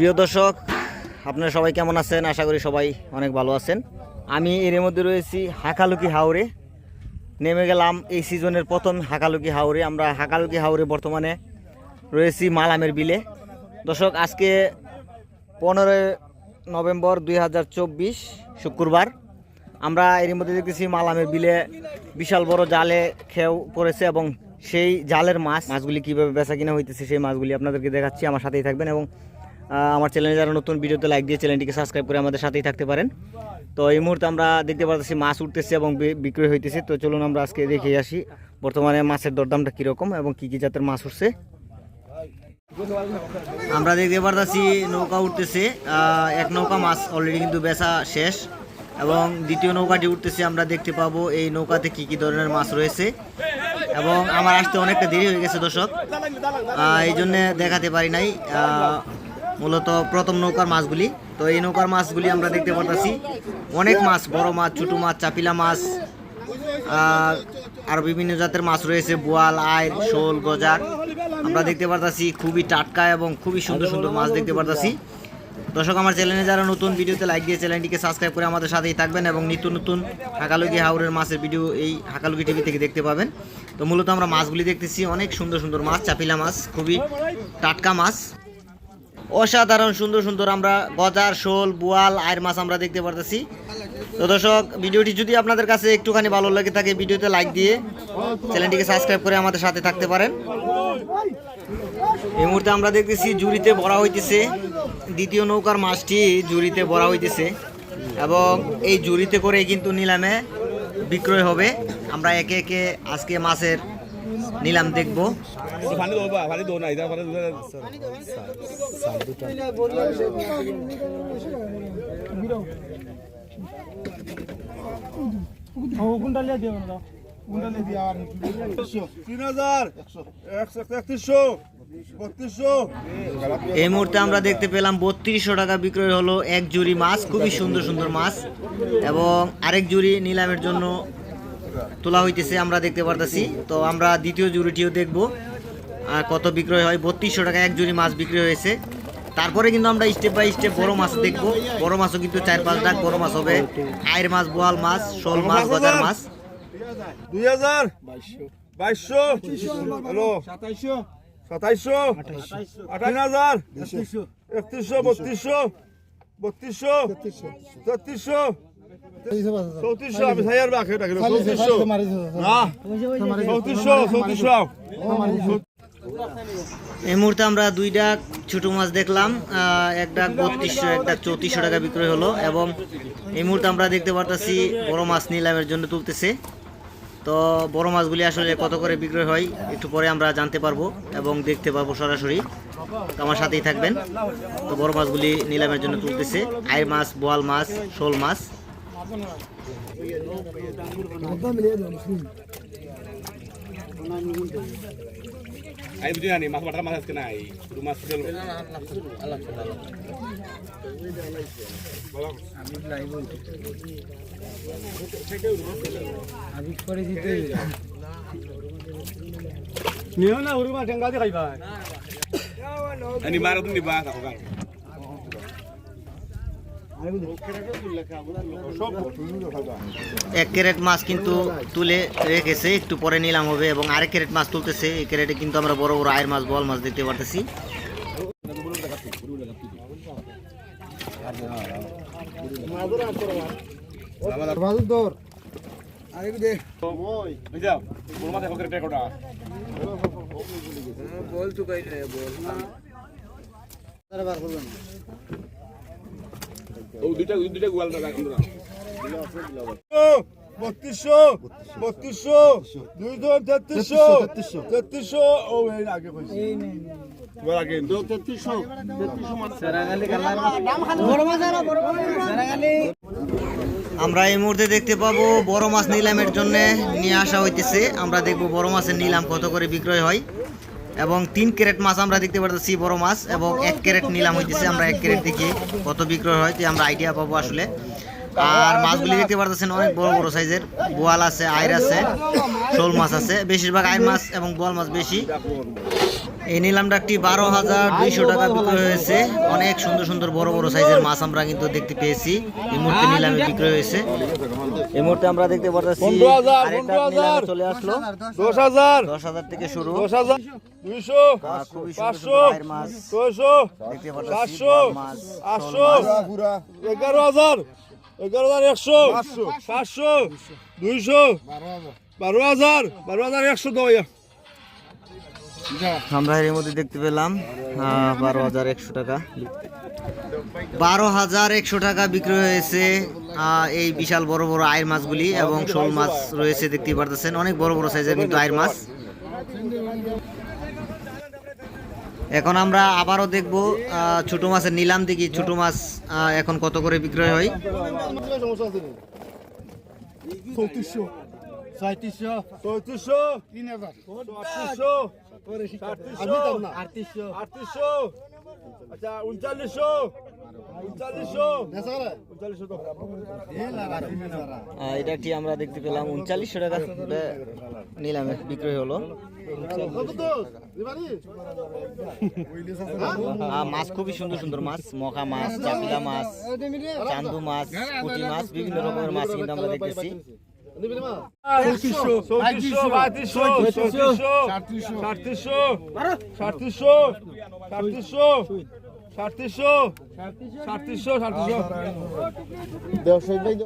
প্রিয় দর্শক, আপনারা সবাই কেমন আছেন? আশা করি সবাই অনেক ভালো আছেন। আমি এর মধ্যে রয়েছি হাকালুকি হাওরে। নেমে গেলাম এই সিজনের প্রথম হাকালুকি হাওরে। আমরা হাকালুকি হাওরে বর্তমানে রয়েছি মালামের বিলে। দর্শক, আজকে পনেরোই নভেম্বর দুই হাজার চব্বিশ, শুক্রবার। আমরা এর মধ্যে দেখতেছি মালামের বিলে বিশাল বড় জালে খেউ পড়েছে এবং সেই জালের মাছ, মাছগুলি কীভাবে বেচা কিনা হইতেছে সেই মাছগুলি আপনাদেরকে দেখাচ্ছি। আমার সাথেই থাকবেন এবং আমার চ্যানেলে যারা নতুন ভিডিওতে লাইক দিয়ে চ্যানেলটিকে সাবস্ক্রাইব করে আমাদের সাথেই থাকতে পারেন। তো এই মুহূর্তে আমরা দেখতে পাচ্ছি মাছ উঠতেছে এবং বি- বিক্রি হইতেছে। তো চলুন আমরা আজকে দেখে আসি বর্তমানে মাছের দরদামটা কীরকম এবং কী কী জাতের মাছ উঠছে। আমরা দেখতে পারতাছি নৌকা উঠতেছে। এক নৌকা মাছ অলরেডি কিন্তু বেচা শেষ এবং দ্বিতীয় নৌকাটি উঠতেছে। আমরা দেখতে পাবো এই নৌকাতে কি কি ধরনের মাছ রয়েছে। এবং আমার আসতে অনেকটা দেরি হয়ে গেছে দর্শক। এই জন্যে দেখাতে পারি নাই। মূলত প্রথম নৌকার মাছগুলি। তো এই নৌকার মাছগুলি আমরা দেখতে পারতাছি। অনেক মাছ, বড় মাছ, ছোটো মাছ, চাপিলা মাছ আর বিভিন্ন জাতের মাছ রয়েছে, বোয়াল আয় শোল, গজার। আমরা দেখতে পারতাছি খুবই টাটকা এবং খুবই সুন্দর সুন্দর মাছ দেখতে পারতাছি। দর্শক, আমার চ্যানেলে যারা নতুন ভিডিওতে লাইক দিয়ে চ্যানেলটিকে সাবস্ক্রাইব করে আমাদের সাথেই থাকবেন এবং নিত্য নতুন হাকালুকি হাওরের মাছের ভিডিও এই হাকালুকি টিভি থেকে দেখতে পাবেন। তো মূলত আমরা মাছগুলি দেখতেছি, অনেক সুন্দর সুন্দর মাছ, চাপিলা মাছ, খুবই টাটকা মাছ। অসাধারণ, সুন্দর সুন্দর আমরা গজার শোল, বোয়াল, আয়ের মাছ আমরা দেখতে পারতেছি। তো দর্শক, ভিডিওটি যদি আপনাদের কাছে একটুখানি ভালো লাগে থাকে, ভিডিওতে লাইক দিয়ে চ্যানেলটিকে সাবস্ক্রাইব করে আমাদের সাথে থাকতে পারেন। এই মুহূর্তে আমরা দেখতেছি জুড়িতে ভরা হইতেছে। দ্বিতীয় নৌকার মাছটি জুড়িতে ভরা হইতেছে এবং এই জুড়িতে করে কিন্তু নিলামে বিক্রয় হবে। আমরা একে একে আজকে মাছের নিলাম দেখব। পানি দো বা পানি দো না পানি দো তিন হাজার একশো। একত্রিশশো এই মুহূর্তে আমরা দেখতে পেলাম বত্রিশশো টাকা বিক্রয় হলো এক জুড়ি মাছ খুবই সুন্দর সুন্দর মাছ। এবং আরেক জুড়ি নিলামের জন্য তোলা হইতেছে আমরা দেখতে পারতেছি। তো আমরা দ্বিতীয় জুড়িটিও দেখব। কত বিক্রয় হয়? বত্রিশশো টাকা এক জুড়ি মাছ বিক্রি হয়েছে। তারপরে কিন্তু আমরা স্টেপ বাই স্টেপ বড় মাছ দেখব। বড় মাছও কিন্তু চার পাঁচ ডাক বড় মাছ হবে আয়ের মাছ বোয়াল মাছ শোল মাছ গজার মাছ। দুই হাজার। বাইশশো। হ্যালো। সাতাইশশো। সাতাইশশো আঠাশ হাজার। একত্রিশশো বত্রিশশো। বত্রিশশো। তেত্রিশশো। চৌত্রিশশো আমি বাকি চৌত্রিশশো। চৌত্রিশশো চৌত্রিশশো। এই মুহূর্তে আমরা দুই ডাক ছোট মাছ দেখলাম এক ডাক বত্রিশশো এক ডাক চৌত্রিশশো টাকা বিক্রয় হলো এবং এই মুহূর্তে আমরা দেখতে পারতাছি বড় মাছ নিলামের জন্য তুলতেছে। তো বড় মাছগুলি আসলে কত করে বিক্রয় হয় একটু পরে আমরা জানতে পারব এবং দেখতে পারব সরাসরি। আমার সাথেই থাকবেন। তো বড় মাছগুলি নিলামের জন্য তুলতেছে। আয়ের মাছ, বোয়াল মাছ, শোল মাছ। আই বুঝি জানি মাছ বাটার মাছ আজকে নাই শুধু মাছ ছিল নিও না উড়বা টেঙ্গা দিয়ে খাইবা নিবা কাকো এক ক্যারেট মাছ কিন্তু তুলে রেখেছে একটু পরে নিলাম হবে এবং আরেক ক্যারেট মাছ তুলতেছে। এই ক্যারেটে কিন্তু আমরা বড় বড় আয়ের মাছ বল মাছ দেখতে পারতেছি। বুঝাও বত্রিশশো বত্রিশশো দুইশো তেত্রিশশো তেত্রিশশো ও এই আগে কইছি এবার আগে। তেত্রিশশো তেত্রিশশো আমরা এই মুহূর্তে দেখতে পাবো বড় মাছ নিলামের জন্য নিয়ে আসা হইতেছে। আমরা দেখব বড় মাছের নিলাম কত করে বিক্রয় হয়। এবং তিন ক্যারেট মাছ আমরা দেখতে পারতেছি বড় মাছ এবং এক ক্যারেট নিলাম হইতেছে আমরা এক ক্যারেট দেখি কত বিক্রয় হয় আমরা আইডিয়া পাবো আসলে। আর মাছগুলি দেখতে পারতেছেন অনেক বড় বড় সাইজের বোয়াল আছে আইর আছে শোল মাছ আছে। বেশিরভাগ আইর মাছ এবং বোয়াল মাছ বেশি। এই নিলাম ডাকটি বারো হাজার দুইশো টাকা বিক্রয় হয়েছে। অনেক সুন্দর সুন্দর বড় বড় সাইজের মাছ আমরা কিন্তু দেখতে পেয়েছি। এই মুহূর্তে নিলামে বিক্রয় হয়েছে। এই মুহূর্তে আমরা দেখতে পাচ্ছি চলে আসলো। দশ হাজার। দশ হাজার থেকে শুরু। দশ হাজার। দুইশো। পাঁচশো। ছয়শো। সাতশো। আটশো। এগারো হাজার। এগারো হাজার একশো। পাঁচশো। দুইশো। বারো হাজার। বারো হাজার একশো দয়া আমরা এর মধ্যে দেখতে পেলাম বারো হাজার একশো টাকা বারো হাজার একশো টাকা বিক্রি হয়েছে এই বিশাল বড় বড় আয়ের মাছগুলি এবং শোল মাছ রয়েছে দেখতে পারতেছেন। অনেক বড় বড় সাইজের কিন্তু আয়ের মাছ। এখন আমরা আবারও দেখব ছোট মাছের নিলাম দেখি, ছোট মাছ এখন কত করে বিক্রয় হয়। ছয়ত্রিশশো চৌত্রিশশো তিন হাজার আটত্রিশশো আটত্রিশশো আটত্রিশশো আচ্ছা উনচাল্লিশশো এটা আমরা দেখতে পেলাম উনচাল্লিশশো টাকা নিলামে বিক্রয় হলো মাছ খুবই সুন্দর সুন্দর মাছ মখা মাছ চাপিলা মাছ চান্দু মাছ পুঁটি মাছ বিভিন্ন রকমের মাছ কিন্তু আমরা দেখতেছি সাতত্রিশশো সাতত্রিশশো সাতত্রিশশো সাতত্রিশশো